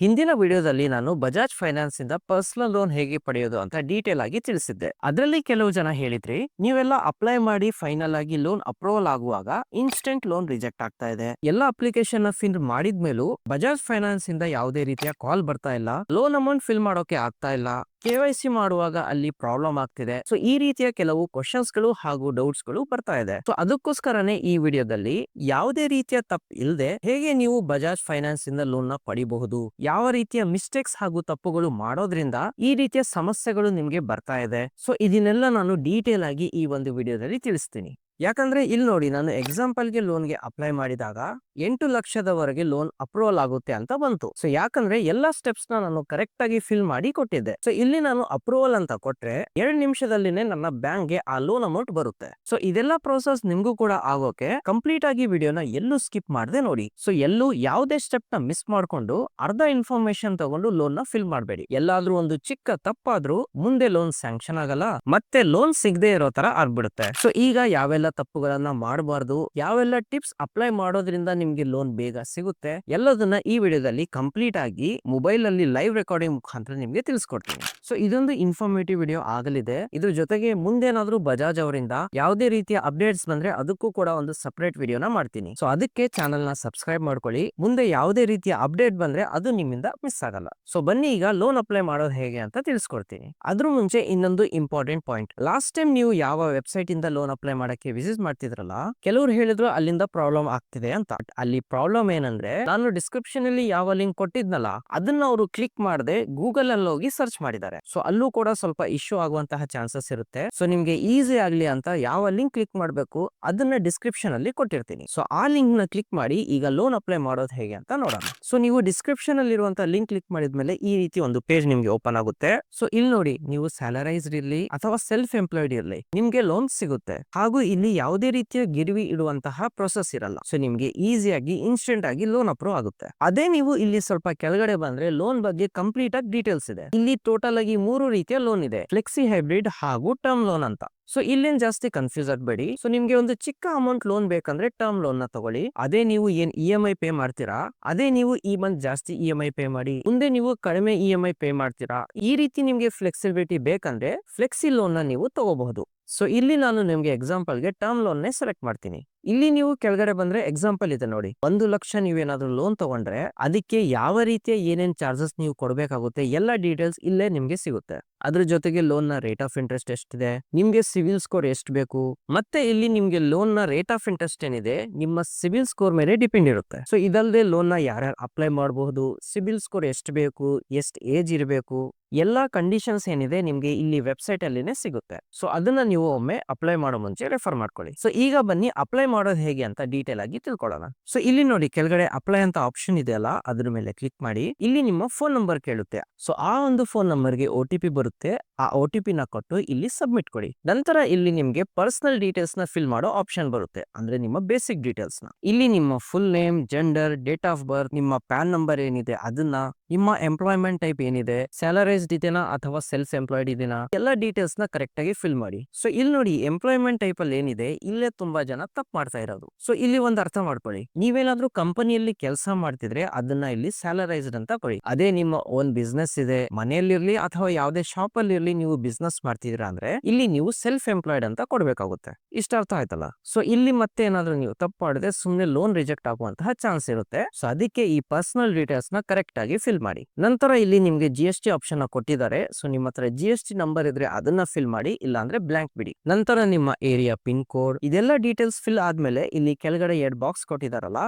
ಹಿಂದಿನ ವಿಡಿಯೋದಲ್ಲಿ ನಾನು ಬಜಾಜ್ ಫೈನಾನ್ಸ್ ಇಂದ ಪರ್ಸನಲ್ ಲೋನ್ ಹೇಗೆ ಪಡೆಯೋದು ಅಂತ ಡೀಟೇಲ್ ಆಗಿ ತಿಳಿಸಿದ್ದೆ. ಅದರಲ್ಲಿ ಕೆಲವು ಜನ ಹೇಳಿದ್ರಿ, ನೀವೆಲ್ಲ ಅಪ್ಲೈ ಮಾಡಿ ಫೈನಲ್ ಆಗಿ ಲೋನ್ ಅಪ್ರೂವಲ್ ಆಗುವಾಗ ಇನ್ಸ್ಟೆಂಟ್ ಲೋನ್ ರಿಜೆಕ್ಟ್ ಆಗ್ತಾ ಇದೆ. ಎಲ್ಲ ಅಪ್ಲಿಕೇಶನ್ ಫಿಲ್ ಮಾಡಿದ್ಮೇಲೂ ಬಜಾಜ್ ಫೈನಾನ್ಸ್ ಇಂದ ಯಾವುದೇ ರೀತಿಯ ಕಾಲ್ ಬರ್ತಾ ಇಲ್ಲ. ಲೋನ್ ಅಮೌಂಟ್ ಫಿಲ್ ಮಾಡೋಕೆ ಆಗ್ತಾ ಇಲ್ಲ. ಕೆ ವೈ ಸಿ ಮಾಡುವಾಗ ಅಲ್ಲಿ ಪ್ರಾಬ್ಲಮ್ ಆಗ್ತಿದೆ. ಸೊ, ಈ ರೀತಿಯ ಕೆಲವು ಕ್ವಶನ್ಸ್ಗಳು ಹಾಗೂ ಡೌಟ್ಸ್ಗಳು ಬರ್ತಾ ಇದೆ. ಸೊ, ಅದಕ್ಕೋಸ್ಕರನೇ ಈ ವಿಡಿಯೋದಲ್ಲಿ ಯಾವುದೇ ರೀತಿಯ ತಪ್ಪು ಇಲ್ಲದೆ ಹೇಗೆ ನೀವು ಬಜಾಜ್ ಫೈನಾನ್ಸ್ ಇಂದ ಲೋನ್ನ ಪಡಿಬಹುದು, ಯಾವ ರೀತಿಯ ಮಿಸ್ಟೇಕ್ಸ್ ಹಾಗೂ ತಪ್ಪುಗಳು ಮಾಡೋದ್ರಿಂದ ಈ ರೀತಿಯ ಸಮಸ್ಯೆಗಳು ನಿಮ್ಗೆ ಬರ್ತಾ ಇದೆ. ಸೊ, ಇದನ್ನೆಲ್ಲ ನಾನು ಡೀಟೇಲ್ ಆಗಿ ಈ ಒಂದು ವಿಡಿಯೋದಲ್ಲಿ ತಿಳಿಸ್ತೀನಿ. ಯಾಕಂದ್ರೆ ಇಲ್ಲಿ ನೋಡಿ ನಾನು ಎಕ್ಸಾಂಪಲ್ಗೆ ಲೋನ್ಗೆ ಅಪ್ಲೈ ಮಾಡಿದಾಗ ಎಂಟು ಲಕ್ಷದವರೆಗೆ ಲೋನ್ ಅಪ್ರೂವಲ್ ಆಗುತ್ತೆ ಅಂತ ಬಂತು. ಸೊ ಯಾಕಂದ್ರೆ ಎಲ್ಲಾ ಸ್ಟೆಪ್ಸ್ ನಾನು ಕರೆಕ್ಟ್ ಆಗಿ ಫಿಲ್ ಮಾಡಿ ಕೊಟ್ಟಿದ್ದೆ. ಸೊ ಇಲ್ಲಿ ನಾನು ಅಪ್ರೂವಲ್ ಅಂತ ಕೊಟ್ರೆ ಎರಡು ನಿಮಿಷದಲ್ಲಿನೇ ನನ್ನ ಬ್ಯಾಂಕ್ಗೆ ಆ ಲೋನ್ ಅಮೌಂಟ್ ಬರುತ್ತೆ. ಸೊ ಇದೆಲ್ಲ ಪ್ರೋಸೆಸ್ ನಿಮ್ಗೂ ಕೂಡ ಆಗೋಕೆ ಕಂಪ್ಲೀಟ್ ಆಗಿ ವಿಡಿಯೋನ ಎಲ್ಲೂ ಸ್ಕಿಪ್ ಮಾಡದೆ ನೋಡಿ. ಸೊ ಎಲ್ಲೂ ಯಾವುದೇ ಸ್ಟೆಪ್ನ ಮಿಸ್ ಮಾಡ್ಕೊಂಡು ಅರ್ಧ ಇನ್ಫಾರ್ಮೇಶನ್ ತಗೊಂಡು ಲೋನ್ನ ಫಿಲ್ ಮಾಡಬೇಡಿ. ಎಲ್ಲಾದ್ರೂ ಒಂದು ಚಿಕ್ಕ ತಪ್ಪಾದ್ರೂ ಮುಂದೆ ಲೋನ್ ಸ್ಯಾಂಕ್ಷನ್ ಆಗಲ್ಲ, ಮತ್ತೆ ಲೋನ್ ಸಿಗದೆ ಇರೋ ತರ ಆಗ್ಬಿಡುತ್ತೆ. ಸೊ ಈಗ ಯಾವೆಲ್ಲ ತಪ್ಪುಗಳನ್ನ ಮಾಡಬಾರ್ದು. ಯಾವೆಲ್ಲ ಟಿಪ್ಸ್ ಅಪ್ಲೈ ಮಾಡೋದ್ರಿಂದ ನಿಮ್ಗೆ ಲೋನ್ ಬೇಗ ಸಿಗುತ್ತೆ. ಎಲ್ಲದನ್ನ ಈ ವಿಡಿಯೋದಲ್ಲಿ ಕಂಪ್ಲೀಟ್ ಆಗಿ ಮೊಬೈಲ್ ಅಲ್ಲಿ ಲೈವ್ ರೆಕಾರ್ಡಿಂಗ್ ಮುಖಾಂತರ ನಿಮ್ಗೆ ತಿಳಿಸ್ಕೊಡ್ತೀನಿ. ಸೊ, ಇದೊಂದು ಇನ್ಫಾರ್ಮೇಟಿವ್ ವಿಡಿಯೋ ಆಗಲಿದೆ. ಇದ್ರ ಜೊತೆಗೆ ಮುಂದೇನಾದ್ರೂ ಬಜಾಜ್ ಅವರಿಂದ ಯಾವುದೇ ರೀತಿಯ ಅಪ್ಡೇಟ್ಸ್ ಬಂದ್ರೆ ಅದಕ್ಕೂ ಕೂಡ ಒಂದು ಸಪರೇಟ್ ವಿಡಿಯೋನ ಮಾಡ್ತೀನಿ. ಸೊ, ಅದಕ್ಕೆ ಚಾನಲ್ನ ಸಬ್ಸ್ಕ್ರೈಬ್ ಮಾಡ್ಕೊಳ್ಳಿ. ಮುಂದೆ ಯಾವುದೇ ರೀತಿಯ ಅಪ್ಡೇಟ್ ಬಂದ್ರೆ ಅದು ನಿಮ್ಮಿಂದ ಮಿಸ್ ಆಗಲ್ಲ. ಸೊ, ಬನ್ನಿ ಈಗ ಲೋನ್ ಅಪ್ಲೈ ಮಾಡೋದು ಹೇಗೆ ಅಂತ ತಿಳಿಸ್ಕೊಡ್ತೀನಿ. ಅದ್ರ ಮುಂಚೆ ಇನ್ನೊಂದು ಇಂಪಾರ್ಟೆಂಟ್ ಪಾಯಿಂಟ್ ಲಾಸ್ಟ್ ಟೈಮ್ ನೀವು ಯಾವ ವೆಬ್ಸೈಟ್ ಇಂದ ಲೋನ್ ಅಪ್ಲೈ ಮಾಡಕ್ಕೆ ವಿಸಿಟ್ ಮಾಡ್ತಿದ್ರಲ್ಲ, ಕೆಲವರು ಹೇಳಿದ್ರು ಅಲ್ಲಿಂದ ಪ್ರಾಬ್ಲಮ್ ಆಗ್ತಿದೆ ಅಂತ. ಅಲ್ಲಿ ಪ್ರಾಬ್ಲಮ್ ಏನಂದ್ರೆ, ನಾನು ಡಿಸ್ಕ್ರಿಪ್ಷನ್ ಅಲ್ಲಿ ಯಾವ ಲಿಂಕ್ ಕೊಟ್ಟಿದ್ನಲ್ಲ, ಅದನ್ನ ಅವರು ಕ್ಲಿಕ್ ಮಾಡದೆ ಗೂಗಲ್ ಅಲ್ಲಿ ಹೋಗಿ ಸರ್ಚ್ ಮಾಡಿದ್ದಾರೆ. ಸೊ ಅಲ್ಲೂ ಕೂಡ ಸ್ವಲ್ಪ ಇಶ್ಯೂ ಆಗುವಂತಹ ಚಾನ್ಸಸ್ ಇರುತ್ತೆ. ಸೊ ನಿಮ್ಗೆ ಈಸಿ ಆಗ್ಲಿ ಅಂತ ಯಾವ ಲಿಂಕ್ ಕ್ಲಿಕ್ ಮಾಡಬೇಕು, ಅದನ್ನ ಡಿಸ್ಕ್ರಿಪ್ಷನ್ ಅಲ್ಲಿ ಕೊಟ್ಟಿರ್ತೀನಿ. ಸೊ ಆ ಲಿಂಕ್ನ ಕ್ಲಿಕ್ ಮಾಡಿ ಈಗ ಲೋನ್ ಅಪ್ಲೈ ಮಾಡೋದು ಹೇಗೆ ಅಂತ ನೋಡೋಣ. ಸೊ ನೀವು ಡಿಸ್ಕ್ರಿಪ್ಷನ್ ಅಲ್ಲಿ ಇರುವಂತಹ ಲಿಂಕ್ ಕ್ಲಿಕ್ ಮಾಡಿದ್ಮೇಲೆ ಈ ರೀತಿ ಒಂದು ಪೇಜ್ ನಿಮ್ಗೆ ಓಪನ್ ಆಗುತ್ತೆ. ಸೊ ಇಲ್ಲಿ ನೋಡಿ, ನೀವು ಸ್ಯಾಲರೈಸ್ಡ್ ಇರ್ಲಿ ಅಥವಾ ಸೆಲ್ಫ್ ಎಂಪ್ಲಾಯ್ಡ್ ಇರ್ಲಿ, ನಿಮ್ಗೆ ಲೋನ್ ಸಿಗುತ್ತೆ. ಹಾಗೂ ಇಲ್ಲಿ ಯಾವುದೇ ರೀತಿಯ ಗಿರ್ವಿ ಇಡುವಂತಹ ಪ್ರೊಸೆಸ್ ಇರಲ್ಲ. ಸೊ ನಿಮ್ಗೆ ಈಸಿಯಾಗಿ ಇನ್ಸ್ಟೆಂಟ್ ಆಗಿ ಲೋನ್ ಅಪ್ರೂವ್ ಆಗುತ್ತೆ. ಅದೇ ನೀವು ಇಲ್ಲಿ ಸ್ವಲ್ಪ ಕೆಳಗಡೆ ಬಂದ್ರೆ ಲೋನ್ ಬಗ್ಗೆ ಕಂಪ್ಲೀಟ್ ಆಗಿ ಡೀಟೇಲ್ಸ್ ಇದೆ. ಇಲ್ಲಿ ಟೋಟಲ್ ಆಗಿ ಮೂರು ರೀತಿಯ ಲೋನ್ ಇದೆ. ಫ್ಲೆಕ್ಸಿ ಹೈಬ್ರಿಡ್ ಹಾಗೂ ಟರ್ಮ್ ಲೋನ್ ಅಂತ. ಸೊ ಇಲ್ಲೇನ್ ಜಾಸ್ತಿ ಕನ್ಫ್ಯೂಸ್ ಆಗ್ಬೇಡಿ. ಸೊ ನಿಮ್ಗೆ ಒಂದು ಚಿಕ್ಕ ಅಮೌಂಟ್ ಲೋನ್ ಬೇಕಂದ್ರೆ ಟರ್ಮ್ ಲೋನ್ನ ತಗೊಳ್ಳಿ. ಅದೇ ನೀವು ಏನ್ ಇ ಎಂ ಐ ಪೇ ಮಾಡ್ತೀರಾ? ಅದೇ ನೀವು ಈ ಮಂತ್ ಜಾಸ್ತಿ ಇ ಎಂ ಐ ಪೇ ಮಾಡಿ. ಮುಂದೆ ನೀವು ಕಡಿಮೆ ಇ ಎಂ ಐ ಪೇ ಮಾಡ್ತೀರಾ? ಈ ರೀತಿ ನಿಮ್ಗೆ ಫ್ಲೆಕ್ಸಿಬಿಲಿಟಿ ಬೇಕಂದ್ರೆ ಫ್ಲೆಕ್ಸಿ ಲೋನ್ನ ನೀವು ತಗೋಬಹುದು. ಸೊ ಇಲ್ಲಿ ನಾನು ನಿಮಗೆ ಎಕ್ಸಾಂಪಲ್ಗೆ ಟರ್ಮ್ ಲೋನ್ನೇ ಸೆಲೆಕ್ಟ್ ಮಾಡ್ತೀನಿ. ಇಲ್ಲಿ ನೀವು ಕೆಳಗಡೆ ಬಂದ್ರೆ ಎಕ್ಸಾಂಪಲ್ ಇದೆ ನೋಡಿ. ಒಂದು ಲಕ್ಷ ನೀವೇನಾದ್ರೂ ಲೋನ್ ತಗೊಂಡ್ರೆ, ಅದಕ್ಕೆ ಯಾವ ರೀತಿಯ ಏನೇನ್ ಚಾರ್ಜಸ್ ನೀವು ಕೊಡಬೇಕಾಗುತ್ತೆ ಎಲ್ಲ ಡೀಟೇಲ್ಸ್ ಇಲ್ಲೇ ನಿಮ್ಗೆ ಸಿಗುತ್ತೆ. ಅದ್ರ ಜೊತೆಗೆ ಲೋನ್ನ ರೇಟ್ ಆಫ್ ಇಂಟ್ರೆಸ್ಟ್ ಎಷ್ಟಿದೆ, ನಿಮ್ಗೆ ಸಿವಿಲ್ ಸ್ಕೋರ್ ಎಷ್ಟು ಬೇಕು, ಮತ್ತೆ ಇಲ್ಲಿ ನಿಮ್ಗೆ ಲೋನ್ನ ರೇಟ್ ಆಫ್ ಇಂಟ್ರೆಸ್ಟ್ ಏನಿದೆ, ನಿಮ್ಮ ಸಿವಿಲ್ ಸ್ಕೋರ್ ಮೇಲೆ ಡಿಪೆಂಡ್ ಇರುತ್ತೆ. ಸೊ ಇದಲ್ಲದೆ ಲೋನ್ನ ಯಾರ್ಯಾರು ಅಪ್ಲೈ ಮಾಡಬಹುದು ಸಿವಿಲ್ ಸ್ಕೋರ್ ಎಷ್ಟು ಬೇಕು, ಎಷ್ಟು ಏಜ್ ಇರಬೇಕು, ಎಲ್ಲಾ ಕಂಡೀಷನ್ಸ್ ಏನಿದೆ ನಿಮ್ಗೆ ಇಲ್ಲಿ ವೆಬ್ಸೈಟ್ ಅಲ್ಲಿನೇ ಸಿಗುತ್ತೆ. ಸೊ ಅದನ್ನ ನೀವು ಒಮ್ಮೆ ಅಪ್ಲೈ ಮಾಡೋ ಮುಂಚೆ ರೆಫರ್ ಮಾಡ್ಕೊಳ್ಳಿ. ಸೊ ಈಗ ಬನ್ನಿ ಅಪ್ಲೈ ಮಾಡೋದು ಹೇಗೆ ಅಂತ ಡೀಟೇಲ್ ಆಗಿ ತಿಳ್ಕೊಳ್ಳೋಣ. ಸೊ ಇಲ್ಲಿ ನೋಡಿ ಕೆಳಗಡೆ ಅಪ್ಲೈ ಅಂತ ಆಪ್ಷನ್ ಇದೆಯಲ್ಲ, ಅದ್ರ ಮೇಲೆ ಕ್ಲಿಕ್ ಮಾಡಿ. ಇಲ್ಲಿ ನಿಮ್ಮ ಫೋನ್ ನಂಬರ್ ಕೇಳುತ್ತೆ. ಸೊ ಆ ಒಂದು ಫೋನ್ ನಂಬರ್ಗೆ ಒ ಟಿ ಪಿ ಬರುತ್ತೆ. ಆ ಒ ಟಿ ನ ಕೊಟ್ಟು ಇಲ್ಲಿ ಸಬ್ಮಿಟ್ ಕೊಡಿ. ನಂತರ ಇಲ್ಲಿ ನಿಮ್ಗೆ ಪರ್ಸನಲ್ ಡೀಟೇಲ್ಸ್ನ ಫಿಲ್ ಮಾಡೋ ಆಪ್ಷನ್ ಬರುತ್ತೆ. ಅಂದ್ರೆ ನಿಮ್ಮ ಬೇಸಿಕ್ ಡೀಟೇಲ್ಸ್ನ. ಇಲ್ಲಿ ನಿಮ್ಮ full name gender date of birth ನಿಮ್ಮ ಪ್ಯಾನ್ ನಂಬರ್ ಏನಿದೆ, ಅದನ್ನ ನಿಮ್ಮ ಎಂಪ್ಲಾಯ್ಮೆಂಟ್ ಟೈಪ್ ಏನಿದೆ ಸ್ಯಾಲರೈಸ್ಡ್ ಇದೆನಾ ಅಥವಾ ಸೆಲ್ಫ್ ಎಂಪ್ಲಾಯ್ಡ್ ಇದೆನಾ, ಎಲ್ಲ ಡೀಟೇಲ್ಸ್ನ ಕರೆಕ್ಟ್ ಆಗಿ ಫಿಲ್ ಮಾಡಿ. ಸೊ ಇಲ್ಲಿ ನೋಡಿ ಎಂಪ್ಲಾಯ್ಮೆಂಟ್ ಟೈಪ್ ಅಲ್ಲಿ ಏನಿದೆ, ಇಲ್ಲೇ ತುಂಬಾ ಜನ ತಪ್ಪು ಮಾಡ್ತಾ ಇರೋದು. ಸೊ ಇಲ್ಲಿ ಒಂದು ಅರ್ಥ ಮಾಡ್ಕೊಳ್ಳಿ. ನೀವೇನಾದ್ರೂ ಕಂಪನಿಯಲ್ಲಿ ಕೆಲಸ ಮಾಡ್ತಿದ್ರೆ ಅದನ್ನ ಇಲ್ಲಿ ಸ್ಯಾಲರೈಸ್ಡ್ ಅಂತ ಕೊಡಿ. ಅದೇ ನಿಮ್ಮ ಓನ್ ಬಿಸ್ನೆಸ್ ಇದೆ, ಮನೆಯಲ್ಲಿರ್ಲಿ ಅಥವಾ ಯಾವುದೇ ಶಾಪ್ ಅಲ್ಲಿ ಇರ್ಲಿ ನೀವು ಬಿಸ್ನೆಸ್ ಮಾಡ್ತಿದ್ದೀರಾ ಅಂದ್ರೆ, ಇಲ್ಲಿ ನೀವು ಸೆಲ್ಫ್ ಎಂಪ್ಲಾಯ್ಡ್ ಅಂತ ಕೊಡ್ಬೇಕಾಗುತ್ತೆ. ಇಷ್ಟ ಅರ್ಥ ಆಯ್ತಲ್ಲ? ಸೊ ಇಲ್ಲಿ ಮತ್ತೆ ಏನಾದ್ರೂ ನೀವು ತಪ್ಪು ಮಾಡಿದ್ರೆ ಸುಮ್ನೆ ಲೋನ್ ರಿಜೆಕ್ಟ್ ಆಗುವಂತಹ ಚಾನ್ಸ್ ಇರುತ್ತೆ. ಸೊ ಅದಕ್ಕೆ ಈ ಪರ್ಸನಲ್ ಡೀಟೇಲ್ಸ್ನ ಕರೆಕ್ಟ್ ಆಗಿ ಫಿಲ್ ಮಾಡಿ. ನಂತರ ಇಲ್ಲಿ ನಿಮ್ಗೆ ಜಿ ಎಸ್ ಟಿ ಆಪ್ಷನ್ ಕೊಟ್ಟಿದ್ದಾರೆ. ಸೊ ನಿಮ್ಮ ಹತ್ರ ಜಿ ಎಸ್ ಟಿ ನಂಬರ್ ಇದ್ರೆ ಅದನ್ನ ಫಿಲ್ ಮಾಡಿ ಇಲ್ಲ ಅಂದ್ರೆ ಬ್ಲಾಂಕ್ ಬಿಡಿ. ನಂತರ ನಿಮ್ಮ ಏರಿಯಾ ಪಿನ್ ಕೋಡ್ ಇದೆಲ್ಲ ಡೀಟೇಲ್ಸ್ ಫಿಲ್ ಆದ್ಮೇಲೆ ಇಲ್ಲಿ ಕೆಳಗಡೆ ಎರಡ್ ಬಾಕ್ಸ್ ಕೊಟ್ಟಿದಾರಲ್ಲ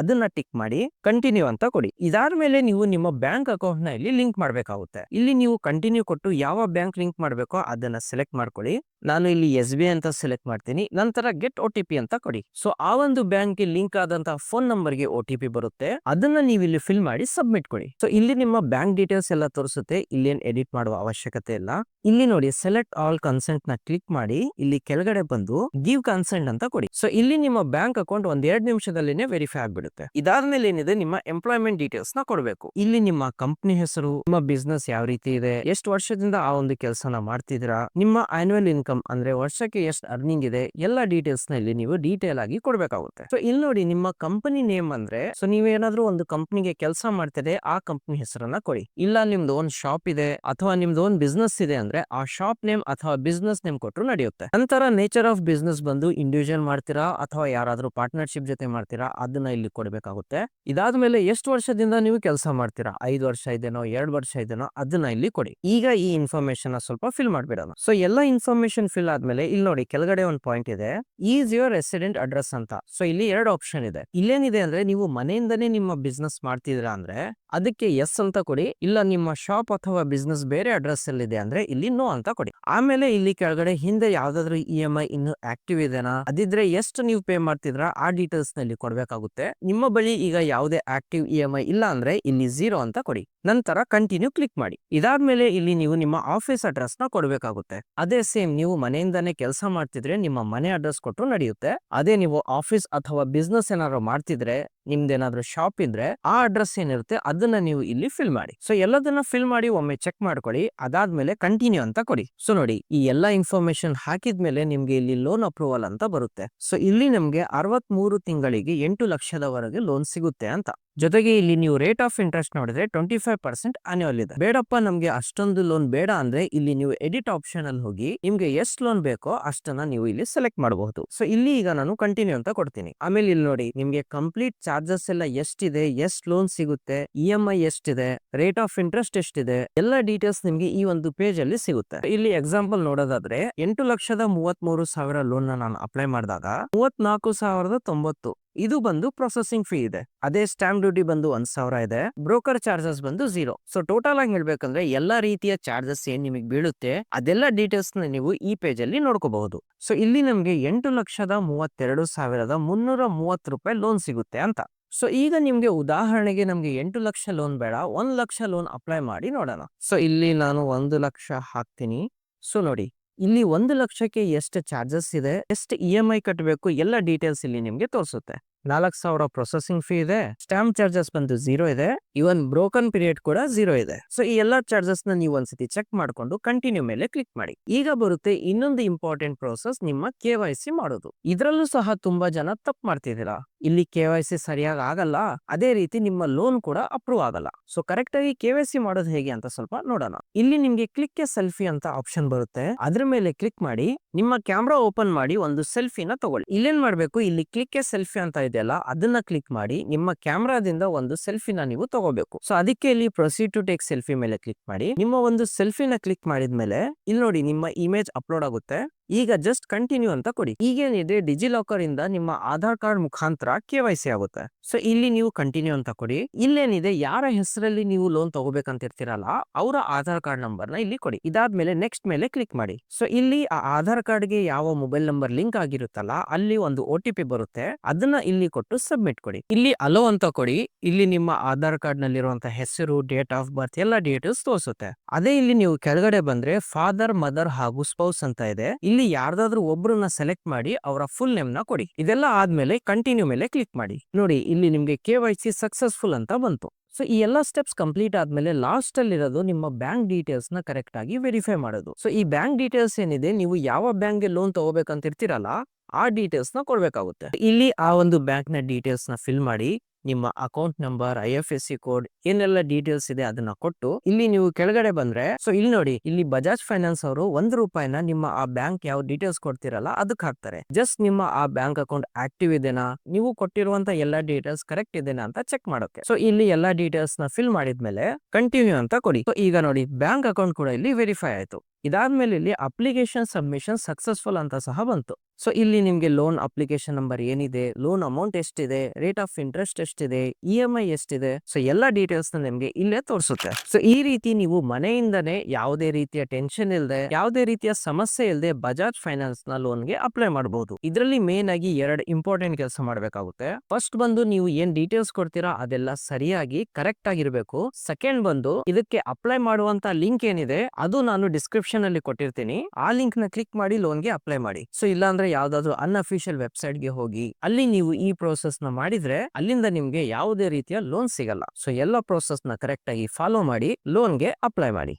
ಅದನ್ನ ಟಿಕ್ ಮಾಡಿ ಕಂಟಿನ್ಯೂ ಅಂತ ಕೊಡಿ. ಇದಾದ್ಮೇಲೆ ನೀವು ನಿಮ್ಮ ಬ್ಯಾಂಕ್ ಅಕೌಂಟ್ನ ಇಲ್ಲಿ ಲಿಂಕ್ ಮಾಡಬೇಕಾಗುತ್ತೆ. ಇಲ್ಲಿ ನೀವು ಕಂಟಿನ್ಯೂ ಕೊಟ್ಟು ಯಾವ ಬ್ಯಾಂಕ್ ಲಿಂಕ್ ಮಾಡ್ಬೇಕೋ ಅದನ್ನ ಸೆಲೆಕ್ಟ್ ಮಾಡ್ಕೊಳ್ಳಿ. ನಾನು ಇಲ್ಲಿ ಎಸ್ ಬಿ ಅಂತ ಸೆಲೆಕ್ಟ್ ಮಾಡ್ತೀನಿ. ನಂತರ ಗೆಟ್ ಒ ಅಂತ ಕೊಡಿ. ಸೊ ಆ ಒಂದು ಬ್ಯಾಂಕ್ಗೆ ಲಿಂಕ್ ಆದಂತಹ ಫೋನ್ ನಂಬರ್ಗೆ ಒ ಟಿ ಪಿ ಬರುತ್ತೆ. ಅದನ್ನ ನೀವು ಇಲ್ಲಿ ಫಿಲ್ ಮಾಡಿ ಸಬ್ಮಿಟ್ ಕೊಡಿ. ಸೊ ಇಲ್ಲಿ ನಿಮ್ಮ ಬ್ಯಾಂಕ್ ಡೀಟೇಲ್ಸ್ ಎಲ್ಲ ತೋರಿಸುತ್ತೆ. ಇಲ್ಲೇನ್ ಎಡಿಟ್ ಮಾಡುವ ಅವಶ್ಯಕತೆ ಇಲ್ಲ. ಇಲ್ಲಿ ನೋಡಿ ಸೆಲೆಕ್ಟ್ ಆಲ್ ಕನ್ಸೆಂಟ್ನ ಕ್ಲಿಕ್ ಮಾಡಿ ಇಲ್ಲಿ ಕೆಳಗಡೆ ಬಂದು ಗಿವ್ ಕನ್ಸೆಂಟ್ ಅಂತ ಕೊಡಿ. ಸೊ ಇಲ್ಲಿ ನಿಮ್ಮ ಬ್ಯಾಂಕ್ ಅಕೌಂಟ್ ಒಂದ್ ಎರಡು ನಿಮಿಷದಲ್ಲಿನೇ ವೆರಿಫೈ ಆಗಿಬಿಡುತ್ತೆ. ಇದಾದ್ಮೇಲೆ ಏನಿದೆ? ನಿಮ್ಮ ಎಂಪ್ಲಾಯ್ಮೆಂಟ್ ಡೀಟೇಲ್ಸ್ನ ಕೊಡಬೇಕು. ಇಲ್ಲಿ ನಿಮ್ಮ ಕಂಪ್ನಿ ಹೆಸರು, ನಿಮ್ಮ ಬಿಸ್ನೆಸ್ ಯಾವ ರೀತಿ ಇದೆ? ಎಷ್ಟು ವರ್ಷದಿಂದ ಆ ಒಂದು ಕೆಲಸನ ಮಾಡ್ತಿದ್ದೀರಾ? ನಿಮ್ಮ ಆನ್ಯುವಲ್ ಇನ್ಕಮ್ ಅಂದ್ರೆ ವರ್ಷಕ್ಕೆ ಎಷ್ಟು ಅರ್ನಿಂಗ್ ಇದೆ? ಎಲ್ಲ ಡೀಟೇಲ್ಸ್ನ ಇಲ್ಲಿ ನೀವು ಡೀಟೇಲ್ ಆಗಿ ಕೊಡಬೇಕಾಗುತ್ತೆ. ಸೊ ಇಲ್ಲಿ ನೋಡಿ ನಿಮ್ಮ ಕಂಪನಿ ನೇಮ್ ಅಂದ್ರೆ ಸೊ ನೀವೇನಾದ್ರೂ ಒಂದು ಕಂಪ್ನಿಗೆ ಕೆಲಸ ಮಾಡ್ತಿದೆ ಆ ಕಂಪ್ನಿ ಹೆಸರನ್ನ ಕೊಡಿ. ಇಲ್ಲ ನಿಮ್ದು ಒಂದ್ ಶಾಪ್ ಇದೆ, ಅಥವಾ ನಿಮ್ದು ಒಂದ್ ಬಿಸ್ನೆಸ್ ಇದೆ ಅಂದ್ರೆ ಆ ಶಾಪ್ ನೇಮ್ ಅಥವಾ ಬಿಸ್ನೆಸ್ ನೇಮ್ ಕೊಟ್ಟರು ನಡೆಯುತ್ತೆ. ನಂತರ ನೇಚರ್ ಆಫ್ ಬಿಸ್ನೆಸ್ ಬಂದು ಇಂಡಿವಿಜುವಲ್ ಮಾಡ್ತೀರಾ? ಅಥವಾ ಯಾರಾದ್ರೂ ಪಾರ್ಟ್ನರ್ಶಿಪ್ ಜೊತೆ ಮಾಡ್ತೀರಾ? ಅದನ್ನ ಇಲ್ಲಿ ಕೊಡಬೇಕಾಗುತ್ತೆ. ಇದಾದ ಮೇಲೆ ಎಷ್ಟು ವರ್ಷದಿಂದ ನೀವು ಕೆಲಸ ಮಾಡ್ತೀರಾ? ಐದು ವರ್ಷ ಇದೇನೋ, ಎರಡು ವರ್ಷ ಇದೇನೋ, ಅದನ್ನ ಇಲ್ಲಿ ಕೊಡಿ. ಈಗ ಈ ಇನ್ಫಾರ್ಮೇಶನ್ ಸ್ವಲ್ಪ ಫಿಲ್ ಮಾಡ್ಬಿಡೋಣ. ಸೊ ಎಲ್ಲ ಇನ್ಫಾರ್ಮೇಶನ್ ಫಿಲ್ ಆದ್ಮೇಲೆ ಇಲ್ಲಿ ನೋಡಿ, ಕೆಳಗಡೆ ಒಂದು ಪಾಯಿಂಟ್ ಇದೆ. ಈಸ್ ಯುವರ್ ರೆಸಿಡೆಂಟ್ ಅಡ್ರೆಸ್ ಅಂತ. ಸೊ ಇಲ್ಲಿ ಎರಡು ಆಪ್ಷನ್ ಇದೆ. ಇಲ್ಲೇನಿದೆ ಅಂದ್ರೆ ನೀವು ಮನೆಯಿಂದನೇ ನಿಮ್ಮ ಬಿಸ್ನೆಸ್ ಮಾಡ್ತಿದ್ದೀರಾ ಅಂದ್ರೆ ಅದಕ್ಕೆ ಎಸ್ ಅಂತ ಕೊಡಿ. ಇಲ್ಲ ನಿಮ್ಮ ಶಾಪ್ ಅಥವಾ ಬಿಸ್ನೆಸ್ ಬೇರೆ ಅಡ್ರೆಸ್ ಅಲ್ಲಿ ಇದೆ ಅಂದ್ರೆ ಇಲ್ಲಿ ನೋ ಅಂತ ಕೊಡಿ. ಆಮೇಲೆ ಇಲ್ಲಿ ಕೆಳಗಡೆ ಹಿಂದೆ ಯಾವ್ದಾದ್ರು ಇ ಎಂ ಐ ಇನ್ನು ಆಕ್ಟಿವ್ ಇದೆನಾ? ಅದಿದ್ರೆ ಎಷ್ಟು ನೀವು ಪೇ ಮಾಡ್ತಿದ್ರ ಆ ಡೀಟೇಲ್ಸ್ನಲ್ಲಿ ಕೊಡ್ಬೇಕಾಗುತ್ತೆ. ನಿಮ್ಮ ಬಳಿ ಈಗ ಯಾವುದೇ ಆಕ್ಟಿವ್ ಇ ಎಂ ಐ ಇಲ್ಲ ಅಂದ್ರೆ ಇಲ್ಲಿ ಝೀರೋ ಅಂತ ಕೊಡಿ. ನಂತರ ಕಂಟಿನ್ಯೂ ಕ್ಲಿಕ್ ಮಾಡಿ. ಇದಾದ್ಮೇಲೆ ಇಲ್ಲಿ ನೀವು ನಿಮ್ಮ ಆಫೀಸ್ ಅಡ್ರೆಸ್ನ ಕೊಡಬೇಕಾಗುತ್ತೆ. ಅದೇ ಸೇಮ್ ನೀವು ಮನೆಯಿಂದಾನೇ ಕೆಲಸ ಮಾಡ್ತಿದ್ರೆ ನಿಮ್ಮ ಮನೆ ಅಡ್ರೆಸ್ ಕೊಟ್ಟರು ನಡೆಯುತ್ತೆ. ಅದೇ ನೀವು ಆಫೀಸ್ ಅಥವಾ ಬಿಸ್ನೆಸ್ ಏನಾದ್ರು ಮಾಡ್ತಿದ್ರೆ, ನಿಮ್ದೇನಾದ್ರು ಶಾಪ್ ಇದ್ರೆ ಆ ಅಡ್ರೆಸ್ ಏನಿರುತ್ತೆ ಅದನ್ನ ನೀವು ಇಲ್ಲಿ ಫಿಲ್ ಮಾಡಿ. ಸೊ, ಎಲ್ಲದನ್ನ ಫಿಲ್ ಮಾಡಿ ಒಮ್ಮೆ ಚೆಕ್ ಮಾಡ್ಕೊಳ್ಳಿ. ಅದಾದ್ಮೇಲೆ ಕಂಟಿನ್ಯೂ ಅಂತ ಕೊಡಿ. ಸೊ, ನೋಡಿ ಈ ಎಲ್ಲಾ ಇನ್ಫಾರ್ಮೇಶನ್ ಹಾಕಿದ್ಮೇಲೆ ನಿಮ್ಗೆ ಇಲ್ಲಿ ಲೋನ್ ಅಪ್ರೂವಲ್ ಅಂತ ಬರುತ್ತೆ. ಸೊ, ಇಲ್ಲಿ ನಮ್ಗೆ ಅರವತ್ ತಿಂಗಳಿಗೆ ಎಂಟು ಲಕ್ಷದವರೆಗೆ ಲೋನ್ ಸಿಗುತ್ತೆ ಅಂತ. ಜೊತೆಗೆ ಇಲ್ಲಿ ನೀವು ರೇಟ್ ಆಫ್ ಇಂಟ್ರೆಸ್ಟ್ ನೋಡಿದ್ರೆ ಟ್ವೆಂಟಿ ಫೈವ್ ಪರ್ಸೆಂಟ್ ಅನ್ಯುವಲ್ ಇದೆ. ಬೇಡಪ್ಪ ನಮಗೆ ಅಷ್ಟೊಂದು ಲೋನ್ ಬೇಡ ಅಂದ್ರೆ ಇಲ್ಲಿ ನೀವು ಎಡಿಟ್ ಆಪ್ಷನ್ ಅಲ್ಲಿ ಹೋಗಿ ನಿಮ್ಗೆ ಎಷ್ಟು ಲೋನ್ ಬೇಕೋ ಅಷ್ಟನ್ನ ನೀವು ಇಲ್ಲಿ ಸೆಲೆಕ್ಟ್ ಮಾಡಬಹುದು. ಸೊ ಇಲ್ಲಿ ಈಗ ನಾನು ಕಂಟಿನ್ಯೂ ಅಂತ ಕೊಡ್ತೀನಿ. ಆಮೇಲೆ ಇಲ್ಲಿ ನೋಡಿ, ನಿಮ್ಗೆ ಕಂಪ್ಲೀಟ್ ಚಾರ್ಜಸ್ ಎಲ್ಲ ಎಷ್ಟಿದೆ? ಎಷ್ಟು ಲೋನ್ ಸಿಗುತ್ತೆ. ಇ ಎಂ ಐ ಎಷ್ಟಿದೆ? ರೇಟ್ ಆಫ್ ಇಂಟ್ರೆಸ್ಟ್ ಎಷ್ಟಿದೆ? ಎಲ್ಲ ಡೀಟೇಲ್ಸ್ ನಿಮ್ಗೆ ಈ ಒಂದು ಪೇಜ್ ಅಲ್ಲಿ ಸಿಗುತ್ತೆ. ಇಲ್ಲಿ ಎಕ್ಸಾಂಪಲ್ ನೋಡೋದಾದ್ರೆ, ಎಂಟು ಲಕ್ಷದ ಮೂವತ್ತ್ ಮೂರು ಸಾವಿರ ಲೋನ್ ನಾನು ಅಪ್ಲೈ ಮಾಡಿದಾಗ ಮೂವತ್ನಾಲ್ಕು ಸಾವಿರದ ತೊಂಬತ್ತು. ಇದು ಬಂದು ಪ್ರೊಸೆಸಿಂಗ್ ಫೀ ಇದೆ. ಅದೇ ಸ್ಟಾಂಪ್ ಡ್ಯೂಟಿ ಬಂದು ಒಂದ್ ಸಾವಿರ ಇದೆ. ಬ್ರೋಕರ್ ಚಾರ್ಜಸ್ ಬಂದು ಝೀರೋ. ಸೊ, ಟೋಟಲ್ ಆಗಿ ಹೇಳ್ಬೇಕಂದ್ರೆ ಎಲ್ಲಾ ರೀತಿಯ ಚಾರ್ಜಸ್ ಏನ್ ನಿಮಗೆ ಬೀಳುತ್ತೆ, ಅದೆಲ್ಲ ಡೀಟೇಲ್ಸ್ನ ನೀವು ಈ ಪೇಜ್ ಅಲ್ಲಿ ನೋಡ್ಕೋಬಹುದು. ಸೊ, ಇಲ್ಲಿ ನಮ್ಗೆ ಎಂಟು ಲಕ್ಷದ ಮೂವತ್ತೆರಡು ಸಾವಿರದ ಮುನ್ನೂರ ಮೂವತ್ತು ರೂಪಾಯಿ ಲೋನ್ ಸಿಗುತ್ತೆ ಅಂತ. ಸೊ, ಈಗ ನಿಮ್ಗೆ ಉದಾಹರಣೆಗೆ ನಮ್ಗೆ ಎಂಟು ಲಕ್ಷ ಲೋನ್ ಬೇಡ, ಒಂದ್ ಲಕ್ಷ ಲೋನ್ ಅಪ್ಲೈ ಮಾಡಿ ನೋಡೋಣ. ಸೊ, ಇಲ್ಲಿ ನಾನು ಒಂದು ಲಕ್ಷ ಹಾಕ್ತೀನಿ. ಸೊ, ನೋಡಿ, ಇಲ್ಲಿ ಒಂದು ಲಕ್ಷಕ್ಕೆ ಎಷ್ಟು ಚಾರ್ಜಸ್ ಇದೆ, ಎಷ್ಟು ಇ ಎಂ ಐ ಕಟ್ಟಬೇಕು ಎಲ್ಲ ಡೀಟೇಲ್ಸ್ ಇಲ್ಲಿ ನಿಮ್ಗೆ ತೋರಿಸುತ್ತೆ. ನಾಲ್ಕು ಸಾವಿರ ಪ್ರೊಸೆಸಿಂಗ್ ಫೀ ಇದೆ ಸ್ಟಾಂಪ್ ಚಾರ್ಜಸ್ ಬಂದು ಝೀರೋ ಇದೆ ಇವನ್ ಬ್ರೋಕನ್ ಪೀರಿಯಡ್ ಕೂಡ ಝೀರೋ ಇದೆ. ಸೊ ಈ ಎಲ್ಲಾ ಚಾರ್ಜಸ್ನ ನೀವು ಒಂದ್ಸತಿ ಚೆಕ್ ಮಾಡ್ಕೊಂಡು ಕಂಟಿನ್ಯೂ ಮೇಲೆ ಕ್ಲಿಕ್ ಮಾಡಿ. ಈಗ ಬರುತ್ತೆ ಇನ್ನೊಂದು ಇಂಪಾರ್ಟೆಂಟ್ ಪ್ರೋಸೆಸ್ ನಿಮ್ಮ ಕೆ ಮಾಡೋದು. ಇದರಲ್ಲೂ ಸಹ ತುಂಬಾ ಜನ ತಪ್ಪು ಮಾಡ್ತಿದ್ದೀರಾ? ಇಲ್ಲಿ ಕೆ ಸರಿಯಾಗಿ ಆಗಲ್ಲ, ಅದೇ ರೀತಿ ನಿಮ್ಮ ಲೋನ್ ಕೂಡ ಅಪ್ರೂವ್ ಆಗಲ್ಲ. ಸೊ ಕರೆಕ್ಟ್ ಆಗಿ ಕೆ ಮಾಡೋದು ಹೇಗೆ ಅಂತ ಸ್ವಲ್ಪ ನೋಡೋಣ. ಇಲ್ಲಿ ನಿಮ್ಗೆ ಕ್ಲಿಕ್ ಎ ಸೆಲ್ಫಿ ಅಂತ ಆಪ್ಷನ್ ಬರುತ್ತೆ. ಅದ್ರ ಮೇಲೆ ಕ್ಲಿಕ್ ಮಾಡಿ, ನಿಮ್ಮ ಕ್ಯಾಮ್ರಾ ಓಪನ್ ಮಾಡಿ ಒಂದು ಸೆಲ್ಫಿನ ತಗೊಳ್ಳಿ. ಇಲ್ಲೇನ್ ಮಾಡ್ಬೇಕು? ಇಲ್ಲಿ ಕ್ಲಿಕ್ ಎ ಸೆಲ್ಫಿ ಅಂತ ಇದೆಯಲ್ಲ, ಅದನ್ನ ಕ್ಲಿಕ್ ಮಾಡಿ ನಿಮ್ಮ ಕ್ಯಾಮ್ರಾದಿಂದ ಒಂದು ಸೆಲ್ಫಿನ ನೀವು ತಗೋಬೇಕು. ಸೊ ಅದಕ್ಕೆ ಇಲ್ಲಿ ಪ್ರೊಸೀಡ್ ಟು ಟೇಕ್ ಸೆಲ್ಫಿ ಮೇಲೆ ಕ್ಲಿಕ್ ಮಾಡಿ. ನಿಮ್ಮ ಒಂದು ಸೆಲ್ಫಿನ ಕ್ಲಿಕ್ ಮಾಡಿದ್ಮೇಲೆ, ಇಲ್ಲಿ ನೋಡಿ ನಿಮ್ಮ ಇಮೇಜ್ ಅಪ್ಲೋಡ್ ಆಗುತ್ತೆ. ಈಗ ಜಸ್ಟ್ ಕಂಟಿನ್ಯೂ ಅಂತ ಕೊಡಿ. ಈಗೇನಿದೆ ಡಿಜಿ ಲಾಕರ್ ಇಂದ ನಿಮ್ಮ ಆಧಾರ್ ಕಾರ್ಡ್ ಮುಖಾಂತರ ಕೆ ವೈ ಸಿ ಆಗುತ್ತೆ. ಸೊ ಇಲ್ಲಿ ನೀವು ಕಂಟಿನ್ಯೂ ಅಂತ ಕೊಡಿ. ಇಲ್ಲೇನಿದೆ, ಯಾರ ಹೆಸರಲ್ಲಿ ನೀವು ಲೋನ್ ತಗೋಬೇಕಂತ ಇರ್ತೀರಲ್ಲ ಅವರ ಆಧಾರ್ ಕಾರ್ಡ್ ನಂಬರ್ನ ಇಲ್ಲಿ ಕೊಡಿ. ಇದಾದ್ಮೇಲೆ ನೆಕ್ಸ್ಟ್ ಮೇಲೆ ಕ್ಲಿಕ್ ಮಾಡಿ. ಸೊ ಇಲ್ಲಿ ಆ ಆಧಾರ್ ಕಾರ್ಡ್ಗೆ ಯಾವ ಮೊಬೈಲ್ ನಂಬರ್ ಲಿಂಕ್ ಆಗಿರುತ್ತಲ್ಲ, ಅಲ್ಲಿ ಒಂದು ಒ ಬರುತ್ತೆ. ಅದನ್ನ ಇಲ್ಲಿ ಕೊಟ್ಟು ಸಬ್ಮಿಟ್ ಕೊಡಿ. ಇಲ್ಲಿ ಅಲೋ ಅಂತ ಕೊಡಿ. ಇಲ್ಲಿ ನಿಮ್ಮ ಆಧಾರ್ ಕಾರ್ಡ್ ನಲ್ಲಿರುವಂತಹ ಹೆಸರು ಡೇಟ್ ಆಫ್ ಬರ್ತ್ ಎಲ್ಲ ಡೇಟ್ಸ್ ತೋರಿಸುತ್ತೆ. ಅದೇ ಇಲ್ಲಿ ನೀವು ಕೆಳಗಡೆ ಬಂದ್ರೆ ಫಾದರ್ ಮದರ್ ಹಾಗೂ ಸ್ಪೌಸ್ ಅಂತ ಇದೆ. ಇಲ್ಲಿ ಯಾರ್ದಾದ್ರೂ ಒಬ್ರನ್ನ ಸೆಲೆಕ್ಟ್ ಮಾಡಿ ಅವರ ಫುಲ್ ನೇಮ್ನ ಕೊಡಿ. ಇದೆಲ್ಲ ಆದ್ಮೇಲೆ ಕಂಟಿನ್ಯೂ ಮೇಲೆ ಕ್ಲಿಕ್ ಮಾಡಿ. ನೋಡಿ, ಇಲ್ಲಿ ನಿಮ್ಗೆ ಕೆ ವೈ ಸಿ ಸಕ್ಸಸ್ಫುಲ್ ಅಂತ ಬಂತು. ಸೊ ಈ ಎಲ್ಲ ಸ್ಟೆಪ್ಸ್ ಕಂಪ್ಲೀಟ್ ಆದ್ಮೇಲೆ ಲಾಸ್ಟ್ ಅಲ್ಲಿ ಇರೋದು ನಿಮ್ಮ ಬ್ಯಾಂಕ್ ಡೀಟೇಲ್ಸ್ನ ಕರೆಕ್ಟ್ ಆಗಿ ವೆರಿಫೈ ಮಾಡೋದು. ಸೊ ಈ ಬ್ಯಾಂಕ್ ಡೀಟೇಲ್ಸ್ ಏನಿದೆ, ನೀವು ಯಾವ ಬ್ಯಾಂಕ್ಗೆ ಲೋನ್ ತಗೋಬೇಕಂತ ಇರ್ತೀರಲ್ಲ ಆ ಡೀಟೇಲ್ಸ್ನ ಕೊಡ್ಬೇಕಾಗುತ್ತೆ. ಇಲ್ಲಿ ಆ ಒಂದು ಬ್ಯಾಂಕ್ನ ಡೀಟೇಲ್ಸ್ನ ಫಿಲ್ ಮಾಡಿ ನಿಮ್ಮ account number, I F S C code ಏನೆಲ್ಲ ಡೀಟೇಲ್ಸ್ ಇದೆ ಅದನ್ನ ಕೊಟ್ಟು ಇಲ್ಲಿ ನೀವು ಕೆಳಗಡೆ ಬಂದ್ರೆ, ಸೊ ಇಲ್ಲಿ ನೋಡಿ, ಇಲ್ಲಿ ಬಜಾಜ್ ಫೈನಾನ್ಸ್ ಅವರು ಒಂದು ರೂಪಾಯಿನ ನಿಮ್ಮ ಆ ಬ್ಯಾಂಕ್ ಯಾವ ಡೀಟೇಲ್ಸ್ ಕೊಡ್ತಿರಲ್ಲ ಅದಕ್ಕೆ ಹಾಕ್ತಾರೆ. ಜಸ್ಟ್ ನಿಮ್ಮ ಆ ಬ್ಯಾಂಕ್ ಅಕೌಂಟ್ ಆಕ್ಟಿವ್ ಇದೆನಾ, ನೀವು ಕೊಟ್ಟಿರುವಂತ ಎಲ್ಲಾ ಡೀಟೇಲ್ಸ್ ಕರೆಕ್ಟ್ ಇದೆನಾ ಅಂತ ಚೆಕ್ ಮಾಡೋಕೆ. ಸೊ ಇಲ್ಲಿ ಎಲ್ಲಾ ಡೀಟೇಲ್ಸ್ನ ಫಿಲ್ ಮಾಡಿದ್ಮೇಲೆ ಕಂಟಿನ್ಯೂ ಅಂತ ಕೊಡಿ. ಸೊ ಈಗ ನೋಡಿ, ಬ್ಯಾಂಕ್ ಅಕೌಂಟ್ ಕೂಡ ಇಲ್ಲಿ ವೆರಿಫೈ ಆಯ್ತು. ಇದಾದ್ಮೇಲೆ ಇಲ್ಲಿ ಅಪ್ಲಿಕೇಶನ್ ಸಬ್ಮಿಷನ್ ಸಕ್ಸಸ್ಫುಲ್ ಅಂತ ಸಹ ಬಂತು. ಸೊ, ಇಲ್ಲಿ ನಿಮಗೆ ಲೋನ್ ಅಪ್ಲಿಕೇಶನ್ ನಂಬರ್ ಏನಿದೆ, ಲೋನ್ ಅಮೌಂಟ್ ಎಷ್ಟಿದೆ, ರೇಟ್ ಆಫ್ ಇಂಟ್ರೆಸ್ಟ್ ಎಷ್ಟಿದೆ, ಇ ಎಂ ಐ ಎಷ್ಟಿದೆ, ಸೊ, ಎಲ್ಲ ಡೀಟೇಲ್ಸ್ ನಿಮ್ಗೆ ಇಲ್ಲೇ ತೋರಿಸುತ್ತೆ. ಸೊ, ಈ ರೀತಿ ನೀವು ಮನೆಯಿಂದನೇ ಯಾವುದೇ ರೀತಿಯ ಟೆನ್ಷನ್ ಇಲ್ಲದೆ ಯಾವುದೇ ರೀತಿಯ ಸಮಸ್ಯೆ ಇಲ್ಲದೆ ಬಜಾಜ್ ಫೈನಾನ್ಸ್ನ ಲೋನ್ಗೆ ಅಪ್ಲೈ ಮಾಡಬಹುದು ಇದರಲ್ಲಿ ಮೇನ್ ಆಗಿ ಎರಡು ಇಂಪಾರ್ಟೆಂಟ್ ಕೆಲಸ ಮಾಡಬೇಕಾಗುತ್ತೆ. ಫಸ್ಟ್ ಬಂದು ನೀವು ಏನ್ ಡೀಟೇಲ್ಸ್ ಕೊಡ್ತೀರಾ, ಅದೆಲ್ಲ ಸರಿಯಾಗಿ ಕರೆಕ್ಟ್ ಆಗಿರ್ಬೇಕು. ಸೆಕೆಂಡ್ ಬಂದು ಇದಕ್ಕೆ ಅಪ್ಲೈ ಮಾಡುವಂತ ಲಿಂಕ್ ಏನಿದೆ, ಅದು ನಾನು ಡಿಸ್ಕ್ರಿಪ್ಷನ್ ಅಲ್ಲಿ ಕೊಟ್ಟಿರ್ತೀನಿ. ಆ ಲಿಂಕ್ನ ಕ್ಲಿಕ್ ಮಾಡಿ ಲೋನ್ಗೆ ಅಪ್ಲೈ ಮಾಡಿ. ಸೊ, ಇಲ್ಲಾಂದ್ರೆ ಯಾವ್ದಾದ್ರು ಅನ್ಅಫಿಷಿಯಲ್ ವೆಬ್ಸೈಟ್ಗೆ ಹೋಗಿ, ಅಲ್ಲಿ ನೀವು ಈ ಪ್ರೋಸೆಸ್ನ ಮಾಡಿದ್ರೆ ಅಲ್ಲಿಂದ ನಿಮ್ಗೆ ಯಾವುದೇ ರೀತಿಯ ಲೋನ್ ಸಿಗಲ್ಲ. ಸೊ ಎಲ್ಲ ಪ್ರೋಸೆಸ್ನ ಕರೆಕ್ಟ್ ಆಗಿ ಫಾಲೋ ಮಾಡಿ ಲೋನ್ಗೆ ಅಪ್ಲೈ ಮಾಡಿ.